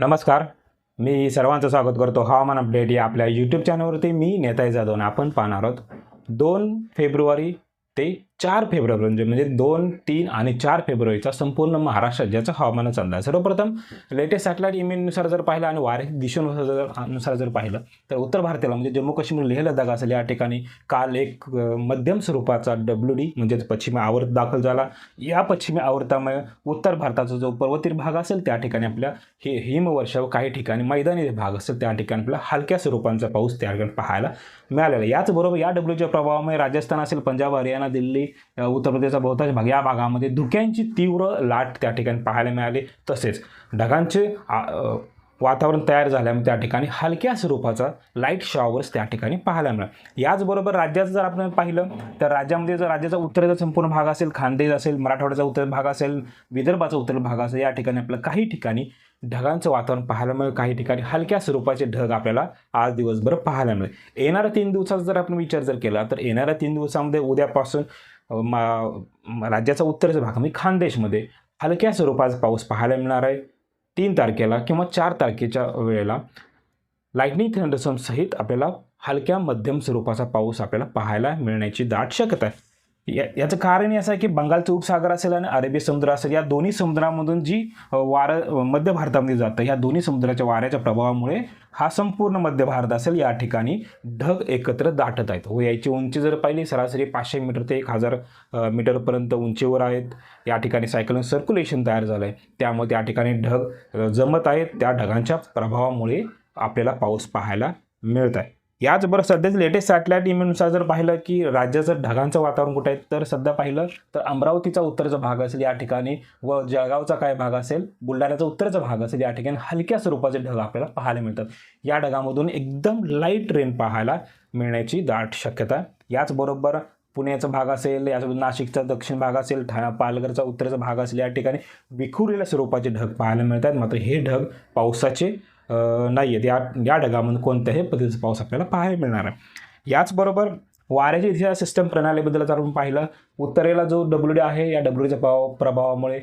नमस्कार. मी सर्वांचं स्वागत करतो. हवामान अपडेट या आपल्या यूट्यूब चॅनलवरती मी नेताई जाधव आपण पाहणार आहोत. दोन फेब्रुवारी ते चार फेब्रुवारी म्हणजे म्हणजे दोन तीन आणि चार फेब्रुवारीचा संपूर्ण महाराष्ट्र राज्याचा हवामानाचा अंदाज. सर्वप्रथम लेटेस्ट सॅटेलाईट इमेजनुसार जर पाहिलं आणि वारे दिशेनुसार जर नुसार जर पाहिलं तर उत्तर भारताला म्हणजे जम्मू काश्मीर लेह लडाख असेल या ठिकाणी काल एक मध्यम स्वरूपाचा डब्ल्यू डी म्हणजेच पश्चिमी आवर्त दाखल झाला. या पश्चिमी आवर्तामुळे उत्तर भारताचा जो पर्वतीय भाग असेल त्या ठिकाणी आपल्या हे हिमवर्षाव काही ठिकाणी मैदानी भाग असेल त्या ठिकाणी आपल्याला हलक्या स्वरूपांचा पाऊस त्या ठिकाणी पाहायला मिळालेला याचबरोबर या डब्ल्यूच्या प्रभावामुळे राजस्थान असेल पंजाब हरियाणा दिल्ली उत्तर प्रदेशचा बहुतांश भाग या भागामध्ये धुक्यांची तीव्र लाट त्या ठिकाणी पाहायला मिळाली. तसेच ढगांचे वातावरण तयार झाल्यामुळे त्या ठिकाणी हलक्या स्वरूपाचा लाइट शॉवर्स त्या ठिकाणी पाहायला मिळाला. याचबरोबर राज्याचं जर आपण पाहिलं तर राज्यामध्ये जर राज्याचा उत्तरेचा संपूर्ण भाग असेल खानदेश असेल मराठवाड्याचा उत्तर भाग असेल विदर्भाचा उत्तर भाग असेल या ठिकाणी आपल्याला काही ठिकाणी ढगांचं वातावरण पाहायला मिळेल. काही ठिकाणी हलक्या स्वरूपाचे ढग आपल्याला आज दिवसभर पाहायला मिळेल. येणाऱ्या तीन दिवसाचा जर आपण विचार जर केला तर येणाऱ्या तीन दिवसामध्ये उद्यापासून मा- राज्याचा उत्तरेचा भाग म्हणजे खानदेशमध्ये हलक्या स्वरूपाचा पाऊस पाहायला मिळणार आहे. तीन तारखेला किंवा चार तारखेच्या वेळेला लाईटनिंग थंडसम सहित आपल्याला हलक्या मध्यम स्वरूपाचा पाऊस आपल्याला पाहायला मिळण्याची दाट शक्यता आहे. या याचं कारण असं आहे की बंगालचा उपसागर असेल आणि अरेबिय समुद्र असेल या दोन्ही समुद्रामधून जी वारं मध्य भारतामध्ये जातं या दोन्ही समुद्राच्या वाऱ्याच्या प्रभावामुळे हा संपूर्ण मध्य भारत असेल या ठिकाणी ढग एकत्र दाटत आहेत. व याची उंची जर पाहिली सरासरी पाचशे मीटर ते एक हजार मीटरपर्यंत उंचीवर आहेत. या ठिकाणी सायक्लोन सर्क्युलेशन तयार झालं आहे त्यामुळे त्या ठिकाणी ढग जमत आहेत. त्या ढगांच्या प्रभावामुळे आपल्याला पाऊस पाहायला मिळत आहे. याचबरोबर सध्याच लेटेस्ट सॅटेलाईट इमेजनुसार जर पाहिलं की राज्याचं ढगांचं वातावरण कुठं आहे तर सध्या पाहिलं तर अमरावतीचा उत्तरचा भाग असेल या ठिकाणी व जळगावचा काय भाग असेल बुलढाण्याचा उत्तरचा भाग असेल या ठिकाणी हलक्या स्वरूपाचे ढग आपल्याला पाहायला मिळतात. या ढगामधून एकदम लाइट रेन पाहायला मिळण्याची दाट शक्यता याचबरोबर पुण्याचा भाग असेल याचबरोबर नाशिकचा दक्षिण भाग असेल ठा पालघरचा उत्तरचा भाग असेल या ठिकाणी विखुरलेल्या स्वरूपाचे ढग पाहायला मिळतात. मात्र हे ढग पावसाचे नाही आहेत या या ढगामधून कोणत्याही पद्धतीचा पाऊस आपल्याला पाहायला मिळणार आहे. याचबरोबर वाऱ्याच्या इथे सिस्टम प्रणालीबद्दल जर आपण पाहिलं उत्तरेला जो डब्ल्यू डी आहे या डब्ल्यू डीच्या प्रभाव प्रभावामुळे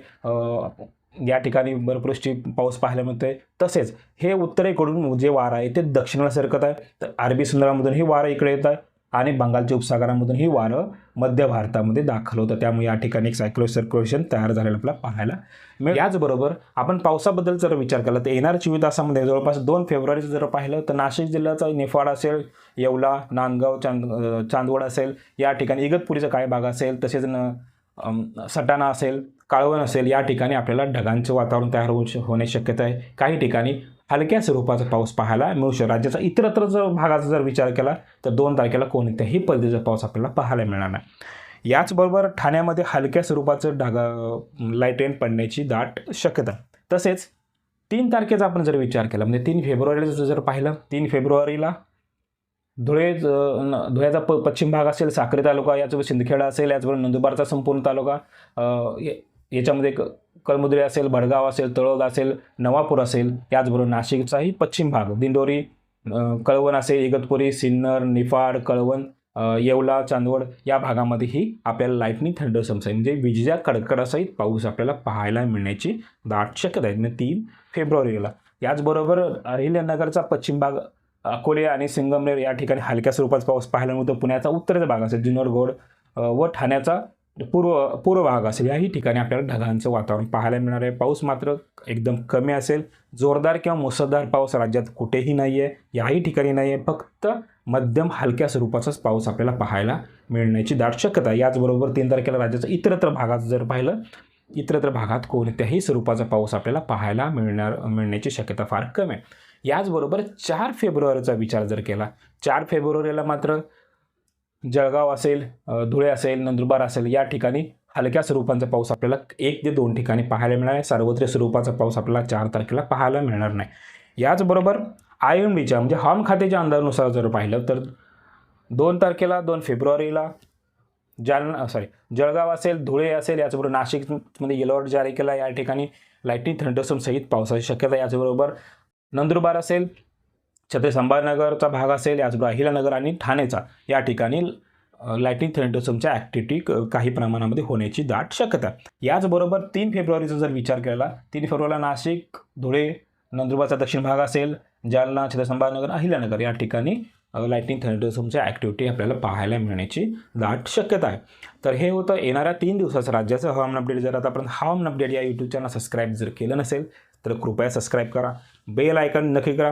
या ठिकाणी बर्फवृष्टी पाऊस पाहायला मिळतोय. तसेच हे उत्तरेकडून जे वारा आहे ते दक्षिणेला सरकत आहे. तर अरबी समुद्रामधून हे वारं इकडे येत आहे. आणि बंगालच्या उपसागरामधून ही वारं मध्य भारतामध्ये दाखल होतं. त्यामुळे या ठिकाणी एक सायक्लो सर्क्युलेशन तयार झालेलं आपल्याला पाहायला मिळेल याचबरोबर आपण पावसाबद्दल जर विचार केला तर येणाऱ्या चोवीस तासामध्ये जवळपास दोन फेब्रुवारीचं जर पाहिलं तर नाशिक जिल्ह्याचा निफाड असेल येवला नांदगाव चांद चांदवड असेल या ठिकाणी इगतपुरीचा काय भाग असेल तसेच न सटाणा असेल काळवण असेल या ठिकाणी आपल्याला ढगांचं वातावरण तयार होऊ श- होण्याची शक्यता आहे. काही ठिकाणी हलक्या स्वरूपाचा पाऊस पाहायला मिळू शकतो. राज्याचा इतरत्र जर भागाचा जर विचार केला तर दोन तारखेला कोणत्याही पद्धतीचा पाऊस आपल्याला पाहायला मिळणार नाही. याचबरोबर ठाण्यामध्ये हलक्या स्वरूपाचं डागा लाइट रेन पडण्याची दाट शक्यता. तसेच तीन तारखेचा आपण जर विचार केला म्हणजे तीन फेब्रुवारीला जर पाहिलं तीन फेब्रुवारीला धुळे ज- न- धुळ्याचा प पश्चिम भाग असेल साक्री तालुका याचबरोबर शिंदखेडा असेल याचबरोबर नंदुरबारचा संपूर्ण तालुका याच्यामध्ये क कळमुद्रे असेल भडगाव असेल तळोद असेल नवापूर असेल याचबरोबर नाशिकचाही पश्चिम भाग दिंडोरी कळवण असेल इगतपुरी सिन्नर निफाड कळवण येवला चांदवड या भागामध्येही आपल्याला लाईटनिंग थंड आहे. म्हणजे विजेच्या कडकडासहित पाऊस आपल्याला पाहायला मिळण्याची दाट शक्यता आहे. म्हणजे तीन फेब्रुवारीला. याचबरोबर अहिल्यानगरचा पश्चिम भाग अकोले आणि संगमनेर या ठिकाणी हलक्या स्वरूपाचा पाऊस पाहायला मिळतो. पुण्याचा उत्तरेचा भाग असेल जुन्नरगड व ठाण्याचा पूर्व पूर्व भाग असेल याही ठिकाणी आपल्याला ढगांचं वातावरण पाहायला मिळणार आहे. पाऊस मात्र एकदम कमी असेल. जोरदार किंवा मुसळधार पाऊस राज्यात कुठेही नाही आहे याही ठिकाणी नाही आहे फक्त मध्यम हलक्या स्वरूपाचाच पाऊस आपल्याला पाहायला मिळण्याची दाट शक्यता याचबरोबर तीन तारखेला राज्याचं इतरत्र भागात जर पाहिलं इतरत्र भागात कोणत्याही स्वरूपाचा पाऊस आपल्याला पाहायला मिळणार मिळण्याची शक्यता फार कमी आहे. याचबरोबर चार फेब्रुवारीचा विचार जर केला चार फेब्रुवारीला मात्र जळगाव असेल धुळे असेल नंदुरबार असेल या ठिकाणी हलक्या स्वरूपांचा पाऊस आपल्याला एक ते दोन ठिकाणी पाहायला मिळणार आहे. सार्वत्रिक स्वरूपाचा पाऊस आपल्याला चार तारखेला पाहायला मिळणार नाही. याचबरोबर आय एम डीच्या म्हणजे हवामान खात्याच्या अंदाजानुसार जर पाहिलं तर दोन तारखेला दोन फेब्रुवारीला जालना सॉरी जळगाव असेल धुळे असेल याचबरोबर नाशिकमध्ये येलो अलर्ट जारी केला. या ठिकाणी लाईटनिंग थंडसमसहित पावसाची शक्यता आहे. याचबरोबर नंदुरबार असेल छत्रपती संभाजीनगरचा भाग असेल याचबरोबर अहिलानगर आणि ठाणेचा या ठिकाणी लाईटनिंग थंडरसमच्या ॲक्टिव्हिटी काही प्रमाणामध्ये होण्याची दाट शक्यता याचबरोबर तीन फेब्रुवारीचा जर विचार केला तीन फेब्रुवारीला नाशिक धुळे नंदुरबारचा दक्षिण भाग असेल जालना छत्रसंभाजीनगर अहिल्यानगर या ठिकाणी लायटिंग थंडरस्टॉर्मच्या ॲक्टिव्हिटी आपल्याला पाहायला मिळण्याची दाट शक्यता आहे. तर हे होतं येणाऱ्या तीन दिवसाचं राज्याचं हवामान अपडेट जर आतापर्यंत हवामान अपडेट या यूट्यूब चॅनल सबस्क्राईब जर केलं नसेल तर कृपया सबस्क्राईब करा. बेल आयकन नक्की करा.